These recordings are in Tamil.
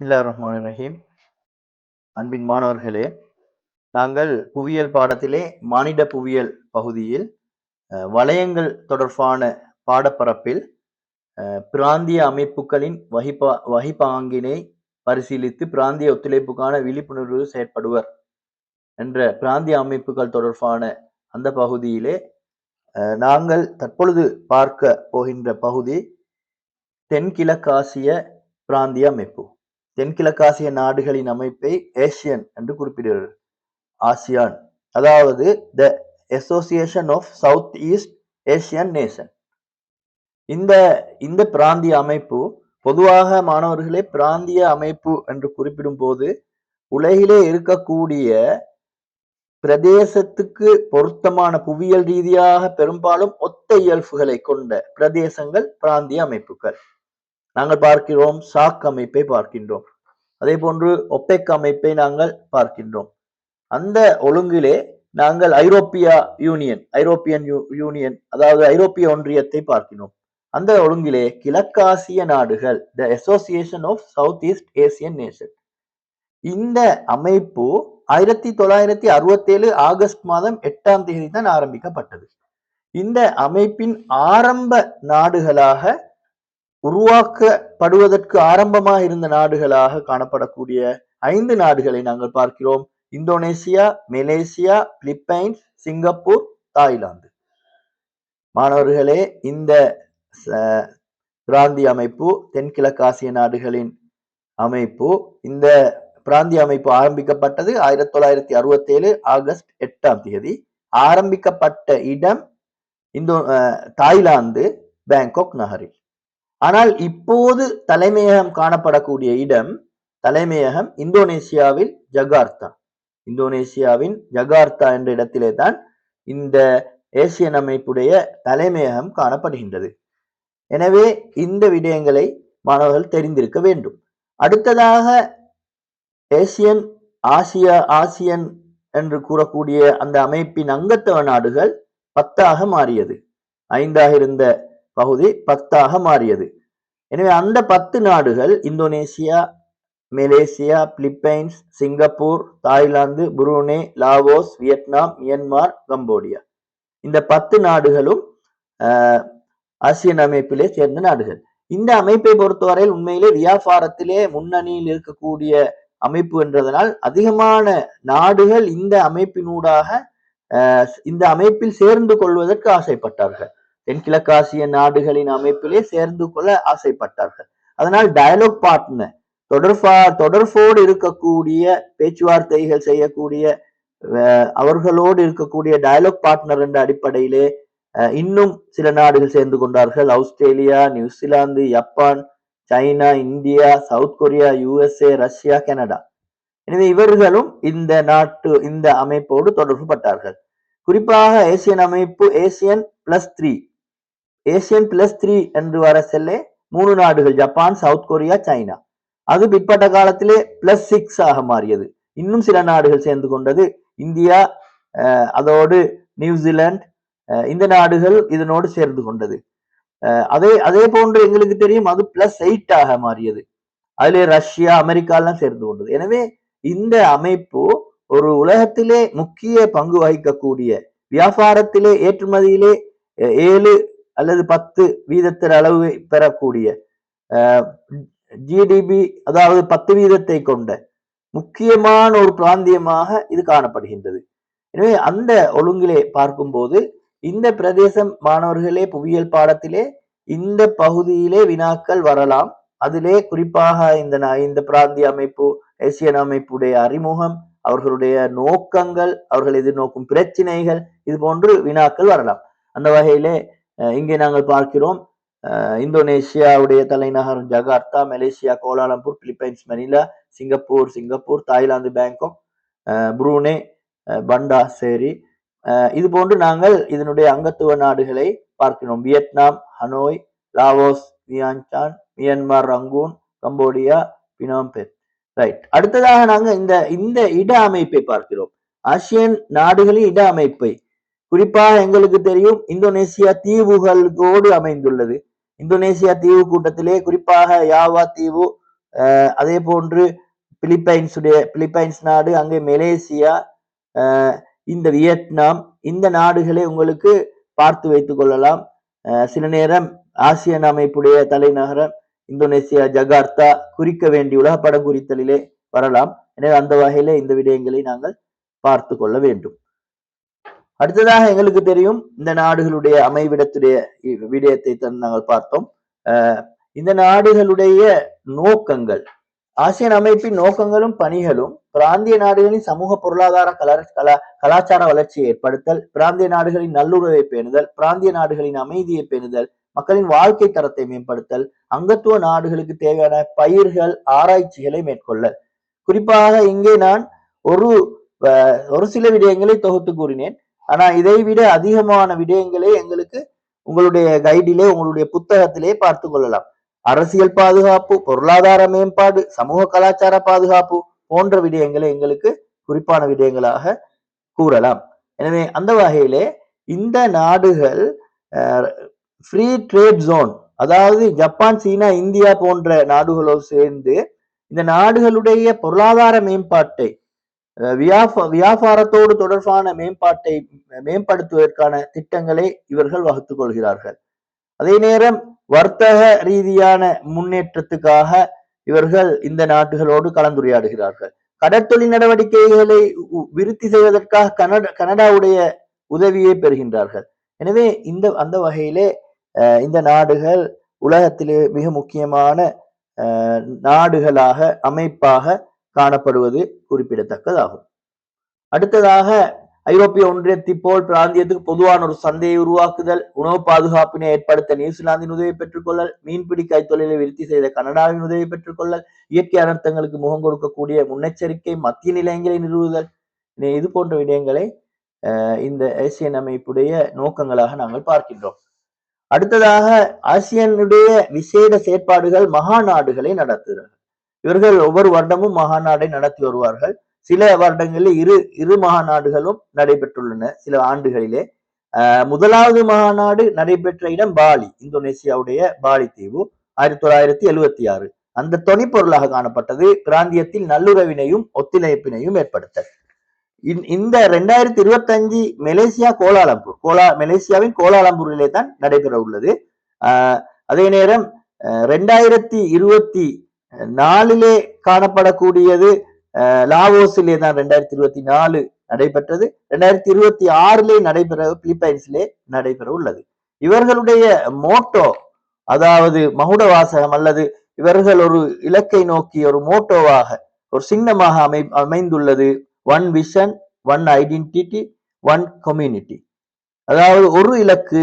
பிஸ்மில்லா ரஹ்மான் ரஹீம் அன்பின் மாணவர்களே நாங்கள் புவியியல் பாடத்திலே மானிட புவியியல் பகுதியில் வளையங்கள் தொடர்பான பாடப்பரப்பில் பிராந்திய அமைப்புகளின் வகிப்பா வகிப்பாங்கினை பரிசீலித்து பிராந்திய ஒத்துழைப்புக்கான விழிப்புணர்வு செயற்படுவர் என்ற பிராந்திய அமைப்புகள் தொடர்பான அந்த பகுதியிலே நாங்கள் தற்பொழுது பார்க்க போகின்ற பகுதி தென்கிழக்காசிய பிராந்திய அமைப்பு. தென்கிழக்காசிய நாடுகளின் அமைப்பை ஏசியன் என்று குறிப்பிடுகிறது. ஆசியான் அதாவது the association of south east Asian nation இந்த இந்த பிராந்திய அமைப்பு பொதுவாக மாணவர்களே பிராந்திய அமைப்பு என்று குறிப்பிடும் போது உலகிலே இருக்கக்கூடிய பிரதேசத்துக்கு பொருத்தமான புவியியல் ரீதியாக பெரும்பாலும் ஒத்த இயல்புகளை கொண்ட பிரதேசங்கள் பிராந்திய அமைப்புகள். நாங்கள் பார்க்கிறோம் சாக் அமைப்பை பார்க்கின்றோம். அதே போன்று ஒப்பெக் அமைப்பை நாங்கள் பார்க்கின்றோம். அந்த ஒழுங்கிலே நாங்கள் ஐரோப்பிய யூனியன் ஐரோப்பியன் யூ- யூனியன் அதாவது ஐரோப்பிய ஒன்றியத்தை பார்க்கிறோம் அந்த ஒழுங்கிலே கிழக்காசிய நாடுகள் the association of south east Asian nation இந்த அமைப்பு ஆயிரத்தி தொள்ளாயிரத்தி அறுபத்தேழு ஆகஸ்ட் மாதம் எட்டாம் தேதி தான் ஆரம்பிக்கப்பட்டது. இந்த அமைப்பின் ஆரம்ப நாடுகளாக உருவாக்கப்படுவதற்கு ஆரம்பமாக இருந்த நாடுகளாக காணப்படக்கூடிய ஐந்து நாடுகளை நாங்கள் பார்க்கிறோம். Indonesia Malaysia Philippines Singapore Thailand. மாணவர்களே இந்த பிராந்திய அமைப்பு தென்கிழக்காசிய நாடுகளின் அமைப்பு இந்த பிராந்திய அமைப்பு ஆரம்பிக்கப்பட்டது ஆயிரத்தி தொள்ளாயிரத்தி அறுபத்தேழு ஆகஸ்ட் எட்டாம் தேதி. ஆரம்பிக்கப்பட்ட இடம் இந்தோ அஹ், தாய்லாந்து பேங்காக் நகரில். ஆனால் இப்போது தலைமையகம் காணப்படக்கூடிய இடம் தலைமையகம் இந்தோனேசியாவில் ஜகார்த்தா. இந்தோனேசியாவின் ஜகார்த்தா என்ற இடத்திலே தான் இந்த ஏசியன் அமைப்புடைய தலைமையகம் காணப்படுகின்றது. எனவே இந்த விடயங்களை மாணவர்கள் தெரிந்திருக்க வேண்டும். அடுத்ததாக ஏசியன் ஆசியா ஆசியன் என்று கூறக்கூடிய அந்த அமைப்பின் அங்கத்தவ நாடுகள் பத்தாக மாறியது. ஐந்தாக இருந்த பகுதி பத்தாக மாறியது. எனவே அந்த பத்து நாடுகள் Indonesia Malaysia Philippines Singapore Thailand Brunei Laos Vietnam Myanmar Cambodia. இந்த பத்து நாடுகளும் ஆஹ், ஆசியன் அமைப்பிலே சேர்ந்த நாடுகள். இந்த அமைப்பை பொறுத்தவரையில் உண்மையிலே வியாபாரத்திலே முன்னணியில் இருக்கக்கூடிய அமைப்பு என்றதனால் அதிகமான நாடுகள் இந்த அமைப்பினூடாக இந்த அமைப்பில் சேர்ந்து கொள்வதற்கு ஆசைப்பட்டார்கள். தென்கிழக்காசிய நாடுகளின் அமைப்பிலே சேர்ந்து கொள்ள ஆசைப்பட்டார்கள். அதனால் டயலாக் பார்ட்னர் தொடர்பா தொடர்போடு இருக்கக்கூடிய பேச்சுவார்த்தைகள் செய்யக்கூடிய அஹ், அவர்களோடு இருக்கக்கூடிய டயலாக் பார்ட்னர் என்ற அடிப்படையிலே அஹ், இன்னும் சில நாடுகள் சேர்ந்து கொண்டார்கள். Australia New Zealand Japan China India South Korea USA Russia Canada. எனவே இவர்களும் இந்த நாட்டு இந்த அமைப்போடு தொடர்பு பட்டார்கள் குறிப்பாக ஏசியன் அமைப்பு ASEAN plus three. ASEAN plus three என்று வர செல்ல மூணு நாடுகள் ஜப்பான் சவுத் கொரியா சைனா. அது பிற்பட்ட காலத்திலே பிளஸ் சிக்ஸ் ஆக மாறியது. இன்னும் சில நாடுகள் சேர்ந்து கொண்டது இந்தியா அஹ், அதோடு நியூசிலாந்து இந்த நாடுகள் இதனோடு சேர்ந்து கொண்டது. அஹ், அதே அதே போன்று எங்களுக்கு தெரியும் அது பிளஸ் எயிட் ஆக மாறியது. அதிலே ரஷ்யா அமெரிக்கா எல்லாம் சேர்ந்து கொண்டது. எனவே இந்த அமைப்பு ஒரு உலகத்திலே முக்கிய பங்கு வகிக்கக்கூடிய வியாபாரத்திலே ஏற்றுமதியிலே ஏழு அல்லது பத்து வீதத்தின் அளவு பெறக்கூடிய ஜிடிபி அதாவது பத்து வீதத்தை கொண்ட முக்கியமான ஒரு பிராந்தியமாக இது காணப்படுகின்றது. எனவே அந்த ஒழுங்கிலே பார்க்கும்போது இந்த பிரதேசம் மாணவர்களே புவியியல் பாடத்திலே இந்த பகுதியிலே வினாக்கள் வரலாம். அதிலே குறிப்பாக இந்த இந்த பிராந்திய அமைப்பு ஏசியன் அமைப்புடைய அறிமுகம் அவர்களுடைய நோக்கங்கள் அவர்கள் எதிர்நோக்கும் பிரச்சினைகள் இது போன்று வினாக்கள் வரலாம். அந்த வகையிலே இங்கே நாங்கள் பார்க்கிறோம் இந்தோனேஷியாவுடைய இந்தோனேசியாவுடைய தலைநகர் Jakarta Malaysia Kuala Lumpur Philippines Manila Singapore Singapore Thailand Bangkok Brunei Banda பண்டாசேரி இது போன்று நாங்கள் இதனுடைய அங்கத்துவ நாடுகளை பார்க்கிறோம். Vietnam Hanoi Laos Vientiane Myanmar Rangoon Cambodia Phnom Penh right. அடுத்ததாக நாங்கள் இந்த இந்த இட அமைப்பை பார்க்கிறோம். ஆசியன் நாடுகளின் இட அமைப்பை குறிப்பாக எங்களுக்கு தெரியும் இந்தோனேசியா தீவுகளோடு அமைந்துள்ளது. இந்தோனேசியா தீவு கூட்டத்திலே குறிப்பாக யாவா தீவு அதே போன்று பிலிப்பைன்ஸுடைய பிலிப்பைன்ஸ் நாடு அங்கே மலேசியா இந்த வியட்நாம் இந்த நாடுகளை உங்களுக்கு பார்த்து வைத்துக் கொள்ளலாம். அஹ் சில நேரம் ஆசியன் அமைப்புடைய தலைநகரம் இந்தோனேசியா ஜகார்த்தா குறிக்க வேண்டிய உலகப்படம் குறித்தலிலே வரலாம். எனவே அந்த வகையில இந்த விடயங்களை நாங்கள் பார்த்து கொள்ள வேண்டும். அடுத்ததாக எங்களுக்கு தெரியும் இந்த நாடுகளுடைய அமைவிடத்துடைய விடயத்தை தான் நாங்கள் பார்த்தோம். அஹ் இந்த நாடுகளுடைய நோக்கங்கள் ஆசியன் அமைப்பின் நோக்கங்களும் பணிகளும் பிராந்திய நாடுகளின் சமூக பொருளாதார கலா கலா கலாச்சார வளர்ச்சியை ஏற்படுத்தல் பிராந்திய நாடுகளின் நல்லுறவை பேணுதல் பிராந்திய நாடுகளின் அமைதியை பேணுதல் மக்களின் வாழ்க்கை தரத்தை மேம்படுத்தல் அங்கத்துவ நாடுகளுக்கு தேவையான பயிர்கள் ஆராய்ச்சிகளை மேற்கொள்ளல். குறிப்பாக இங்கே நான் ஒரு அஹ், ஒரு சில விடயங்களை தொகுத்து கூறினேன். ஆனா இதை விட அதிகமான விடயங்களை எங்களுக்கு உங்களுடைய கைடிலே உங்களுடைய புத்தகத்திலே பார்த்து கொள்ளலாம். அரசியல் பாதுகாப்பு பொருளாதார மேம்பாடு சமூக கலாச்சார பாதுகாப்பு போன்ற விடயங்களை எங்களுக்கு குறிப்பான விடயங்களாக கூறலாம். எனவே அந்த வகையிலே இந்த நாடுகள் ஃப்ரீ ட்ரேட் ஜோன் அதாவது ஜப்பான் சீனா இந்தியா போன்ற நாடுகளோடு சேர்ந்து இந்த நாடுகளுடைய பொருளாதார மேம்பாட்டை வியாபாரத்தோடு தொடர்பான மேம்பாட்டை மேம்படுத்துவதற்கான திட்டங்களை இவர்கள் வகுத்துக் கொள்கிறார்கள். அதே நேரம் வர்த்தக ரீதியான முன்னேற்றத்துக்காக இவர்கள் இந்த நாடுகளோடு கலந்துரையாடுகிறார்கள். கடற்தொழில் நடவடிக்கைகளை உ- விருத்தி செய்வதற்காக கனடா கனடாவுடைய உதவியை பெறுகின்றார்கள். எனவே இந்த அந்த வகையிலே இந்த நாடுகள் உலகத்திலே மிக முக்கியமான நாடுகளாக அமைப்பாக காணப்படுவது குறிப்பிடத்தக்கதாகும். அடுத்ததாக ஐரோப்பிய ஒன்றியத்தை போல் பிராந்தியத்துக்கு பொதுவான ஒரு சந்தையை உருவாக்குதல் உணவு பாதுகாப்பினை ஏற்படுத்த நியூசிலாந்தின் உதவி பெற்றுக்கொள்ளல் மீன்பிடி கைத்தொழிலை விருத்தி செய்த கனடாவின் உதவி பெற்றுக்கொள்ளல் இயற்கை அனர்த்தங்களுக்கு முகம் கொடுக்கக்கூடிய முன்னெச்சரிக்கை மத்திய நிலையங்களை நிறுவுதல் இது போன்ற விடயங்களை அஹ், இந்த ஏசியன் அமைப்புடைய நோக்கங்களாக நாங்கள் பார்க்கின்றோம். அடுத்ததாக ஆசியனுடைய விசேட செயற்பாடுகள் மகா நாடுகளை நடத்துகிறார்கள் இவர்கள் ஒவ்வொரு வருடமும் மகாநாடை நடத்தி வருவார்கள். சில வருடங்களில் இரு இரு மகாநாடுகளும் நடைபெற்றுள்ளன சில ஆண்டுகளிலே. முதலாவது மகாநாடு நடைபெற்ற இடம் பாலி இந்தோனேசியாவுடைய பாலி தீவு ஆயிரத்தி தொள்ளாயிரத்தி எழுவத்தி ஆறு. அந்த தொனிப்பொருளாக காணப்பட்டது பிராந்தியத்தில் நல்லுறவினையும் ஒத்துழைப்பினையும் ஏற்படுத்த இந்த ரெண்டாயிரத்தி இருபத்தஞ்சு மலேசியா கோலாலம்பூர் கோலா மலேசியாவின் கோலாலம்பூரிலே தான் நடைபெற உள்ளது ஆஹ் அதே நேரம் அஹ் ரெண்டாயிரத்தி இருபத்தி நாலிலே காணப்படக்கூடியது லாவோஸிலே தான் ரெண்டாயிரத்தி இருபத்தி நாலு நடைபெற்றது. ரெண்டாயிரத்தி இருபத்தி ஆறிலே நடைபெற பிலிப்பைன்ஸிலே நடைபெற உள்ளது. இவர்களுடைய மோட்டோ அதாவது மகுட வாசகம் அல்லது இவர்கள் ஒரு இலக்கை நோக்கி ஒரு மோட்டோவாக ஒரு சின்னமாக அமை அமைந்துள்ளது. One vision one identity one community அதாவது ஒரு இலக்கு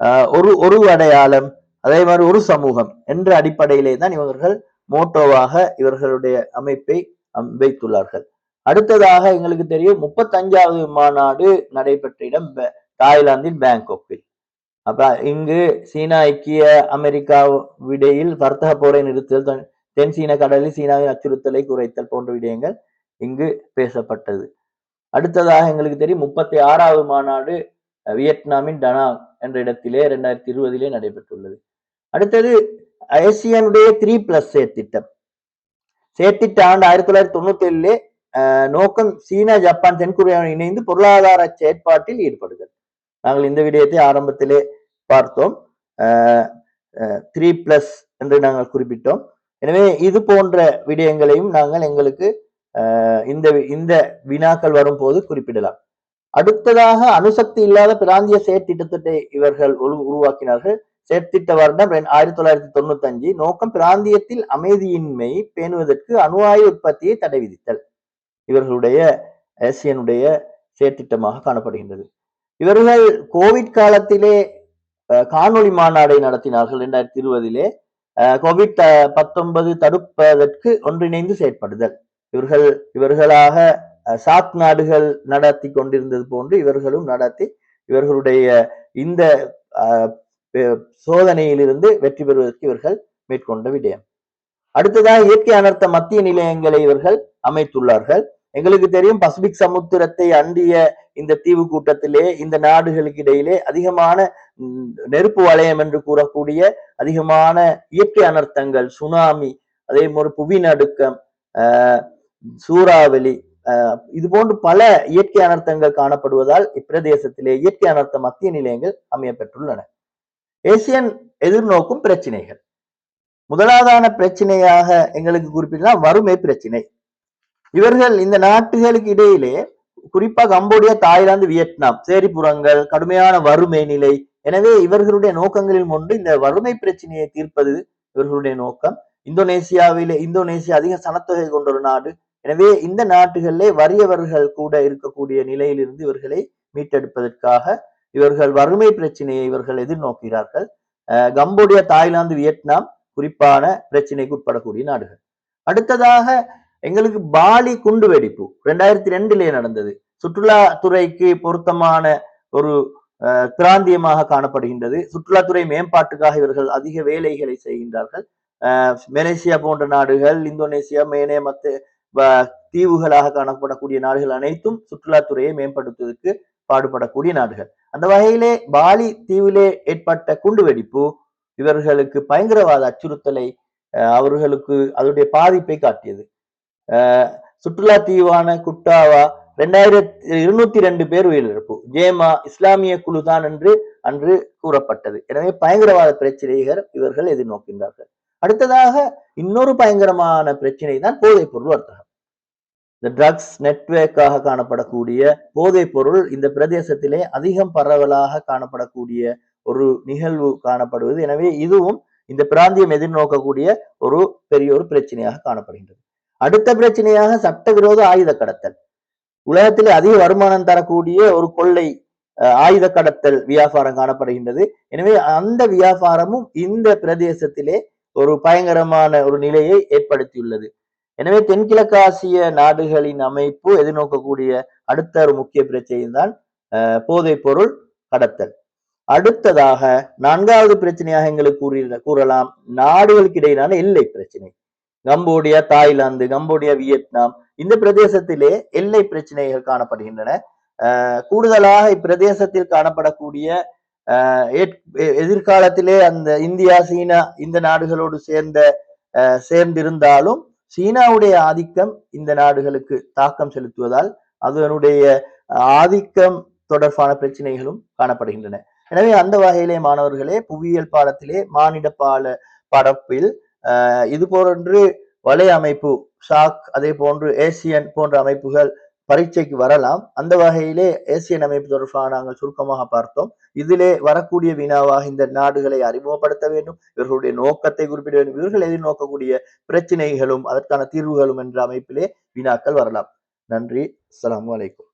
ஆஹ் ஒரு ஒரு அடையாளம் அதே மாதிரி ஒரு சமூகம் என்ற அடிப்படையிலே தான் இவர்கள் மோட்டோவாக இவர்களுடைய அமைப்பை வைத்துள்ளார்கள் அடுத்ததாக எங்களுக்கு தெரியும் முப்பத்தஞ்சாவது மாநாடு நடைபெற்ற இடம் தாய்லாந்தின் பேங்காக்கில். அப்ப இங்கு சீனா ஐக்கிய அமெரிக்கா விடையில் வர்த்தக போரை நிறுத்தல் தென்- தென் சீன கடலில் சீனாவின் அச்சுறுத்தலை குறைத்தல் போன்ற விடயங்கள் இங்கு பேசப்பட்டது. அடுத்ததாக எங்களுக்கு தெரியும் முப்பத்தி ஆறாவது மாநாடு வியட்நாமின் டனாங் என்ற இடத்திலே இரண்டாயிரத்தி இருபதிலே நடைபெற்றுள்ளது. அடுத்தது ஏசியனுடைய த்ரீ பிளஸ் செயற்திட்டம் செயற்திட்ட ஆண்டு ஆயிரத்தி தொள்ளாயிரத்தி தொண்ணூத்தி ஏழுலே நோக்கம் சீனா ஜப்பான் தென்கொரியாவுடன் இணைந்து பொருளாதார செயற்பாட்டில் ஈடுபடுதல் நாங்கள் இந்த விடயத்தை ஆரம்பத்திலே பார்த்தோம். த்ரீ பிளஸ் என்று நாங்கள் குறிப்பிட்டோம். எனவே இது போன்ற விடயங்களையும் நாங்கள் எங்களுக்கு இந்த இந்த வினாக்கள் வரும்போது குறிப்பிடலாம். அடுத்ததாக அணுசக்தி இல்லாத பிராந்திய செயற்திட்டத்தை இவர்கள் உருவாக்கினார்கள். செயற்திட்ட வருடம் ஆயிரத்தி தொள்ளாயிரத்தி தொண்ணூத்தி அஞ்சு நோக்கம் பிராந்தியத்தில் அமைதியின்மை பேணுவதற்கு அணு உற்பத்தியை தடை விதித்தல். இவர்களுடைய ஏசியனுடைய செயற்திட்டமாக காணப்படுகின்றது. இவர்கள் கோவிட் காலத்திலே அஹ், காணொளி மாநாடை நடத்தினார்கள். இரண்டாயிரத்தி இருபதிலே கோவிட் பத்தொன்பது தடுப்பதற்கு ஒன்றிணைந்து செயற்படுதல். இவர்கள் இவர்களாக அஹ், நாடுகள் நடத்தி கொண்டிருந்தது போன்று இவர்களும் நடத்தி இவர்களுடைய இந்த சோதனையிலிருந்து வெற்றி பெறுவதற்கு இவர்கள் மேற்கொண்ட விடயம். அடுத்ததாக இயற்கை அனர்த்த மத்திய நிலையங்களை இவர்கள் அமைத்துள்ளார்கள். எங்களுக்கு தெரியும் பசிபிக் சமுத்திரத்தை அண்டிய இந்த தீவு கூட்டத்திலே இந்த நாடுகளுக்கு இடையிலே அதிகமான நெருப்பு வலயம் என்று கூறக்கூடிய அதிகமான இயற்கை அனர்த்தங்கள் சுனாமி அதே போன்று புவி நடுக்கம் சூறாவளி ஆஹ் இது போன்று பல இயற்கை அனர்த்தங்கள் காணப்படுவதால் இப்பிரதேசத்திலே இயற்கை அனர்த்த மத்திய நிலையங்கள் அமையப்பெற்றுள்ளன. ஏசியன் எதிர்நோக்கும் பிரச்சனைகள். முதலாவதான பிரச்சனையாக எங்களுக்கு குறிப்பிட்டா வறுமை பிரச்சனை. இவர்கள் இந்த நாட்டுகளுக்கு இடையிலே குறிப்பா கம்போடியா தாய்லாந்து வியட்நாம் சேரிப்புறங்கள் கடுமையான வறுமை நிலை. எனவே இவர்களுடைய நோக்கங்களில் ஒன்று இந்த வறுமை பிரச்சனையை தீர்ப்பது இவர்களுடைய நோக்கம். இந்தோனேசியாவிலே இந்தோனேசியா அதிக சனத்தொகை கொண்ட ஒரு நாடு. எனவே இந்த நாட்டுகளிலே வறியவர்கள் கூட இருக்கக்கூடிய நிலையிலிருந்து இவர்களை மீட்டெடுப்பதற்காக இவர்கள் வறுமை பிரச்சனையை இவர்கள் எதிர்நோக்கிறார்கள். அஹ் கம்போடியா தாய்லாந்து வியட்நாம் குறிப்பான பிரச்சனைக்கு உட்படக்கூடிய நாடுகள். அடுத்ததாக எங்களுக்கு பாலி குண்டு வெடிப்பு ரெண்டாயிரத்தி ரெண்டிலே நடந்தது. சுற்றுலாத்துறைக்கு பொருத்தமான ஒரு அஹ், பிராந்தியமாக காணப்படுகின்றது. சுற்றுலாத்துறை மேம்பாட்டுக்காக இவர்கள் அதிக வேலைகளை செய்கின்றார்கள். அஹ், மலேசியா போன்ற நாடுகள் இந்தோனேசியா மேனே மத்த வ- தீவுகளாக காணப்படக்கூடிய நாடுகள் அனைத்தும் சுற்றுலாத்துறையை மேம்படுத்துவதற்கு பாடுபடக்கூடிய நாடுகள். அந்த வகையிலே பாலி தீவிலே ஏற்பட்ட குண்டுவெடிப்பு இவர்களுக்கு பயங்கரவாத அச்சுறுத்தலை அஹ், அவர்களுக்கு அதனுடைய பாதிப்பை காட்டியது. சுற்றுலா தீவான குட்டாவா ரெண்டாயிரத்தி இருநூத்தி ரெண்டு பேர் உயிரிழப்பு. ஜேமா இஸ்லாமிய குழுதான் என்று அன்று கூறப்பட்டது. எனவே பயங்கரவாத பிரச்சனைகள் இவர்கள் எதிர்நோக்கின்றார்கள். அடுத்ததாக இன்னொரு பயங்கரமான பிரச்சனை தான் போதைப் பொருள் வர்த்தகம். இந்த ட்ரக்ஸ் நெட்வொர்க்காக காணப்படக்கூடிய போதைப் பொருள் இந்த பிரதேசத்திலே அதிகம் பரவலாக காணப்படக்கூடிய ஒரு நிகழ்வு காணப்படுவது. எனவே இதுவும் இந்த பிராந்தியம் எதிர்நோக்கக்கூடிய ஒரு பெரிய ஒரு பிரச்சனையாக காணப்படுகின்றது. அடுத்த பிரச்சனையாக சட்டவிரோத ஆயுத கடத்தல். உலகத்திலே அதிக வருமானம் தரக்கூடிய ஒரு கொள்ளை அஹ், ஆயுத கடத்தல் வியாபாரம் காணப்படுகின்றது. எனவே அந்த வியாபாரமும் இந்த பிரதேசத்திலே ஒரு பயங்கரமான ஒரு நிலையை ஏற்படுத்தியுள்ளது. எனவே தென்கிழக்காசிய நாடுகளின் அமைப்பு எதிர்நோக்கக்கூடிய அடுத்த ஒரு முக்கிய பிரச்சனை தான் போதைப் பொருள் கடத்தல். அடுத்ததாக நான்காவது பிரச்சனையாக எங்களுக்கு கூறி கூறலாம் நாடுகளுக்கு இடையிலான எல்லை பிரச்சனை. கம்போடியா தாய்லாந்து கம்போடியா வியட்நாம் இந்த பிரதேசத்திலே எல்லை பிரச்சனைகள் காணப்படுகின்றன. அஹ் கூடுதலாக இப்பிரதேசத்தில் காணப்படக்கூடிய ஏற்- எதிர்காலத்திலே அந்த இந்தியா சீனா இந்த நாடுகளோடு சேர்ந்த அஹ் சேர்ந்திருந்தாலும் சீனாவுடைய ஆதிக்கம் இந்த நாடுகளுக்கு தாக்கம் செலுத்துவதால் அதனுடைய ஆதிக்கம் தொடர்பான பிரச்சனைகளும் காணப்படுகின்றன. எனவே அந்த வகையிலே மாணவர்களே புவியியல் பாடத்திலே மானிட பால படப்பில் இது போன்று வலை அமைப்பு ஷாக் அதே போன்று ஏசியன் போன்ற அமைப்புகள் பரீட்சைக்கு வரலாம். அந்த வகையிலே ஏசியன் அமைப்பு தொடர்பாக நாங்கள் சுருக்கமாக பார்த்தோம். இதிலே வரக்கூடிய வினாவாக இந்த நாடுகளை அறிமுகப்படுத்த வேண்டும். இவர்களுடைய நோக்கத்தை குறிப்பிட வேண்டும். இவர்கள் எதிர்நோக்கக்கூடிய பிரச்சனைகளும் அதற்கான தீர்வுகளும் என்ற அமைப்பிலே வினாக்கள் வரலாம். நன்றி. அஸ்ஸலாமு அலைக்கும்.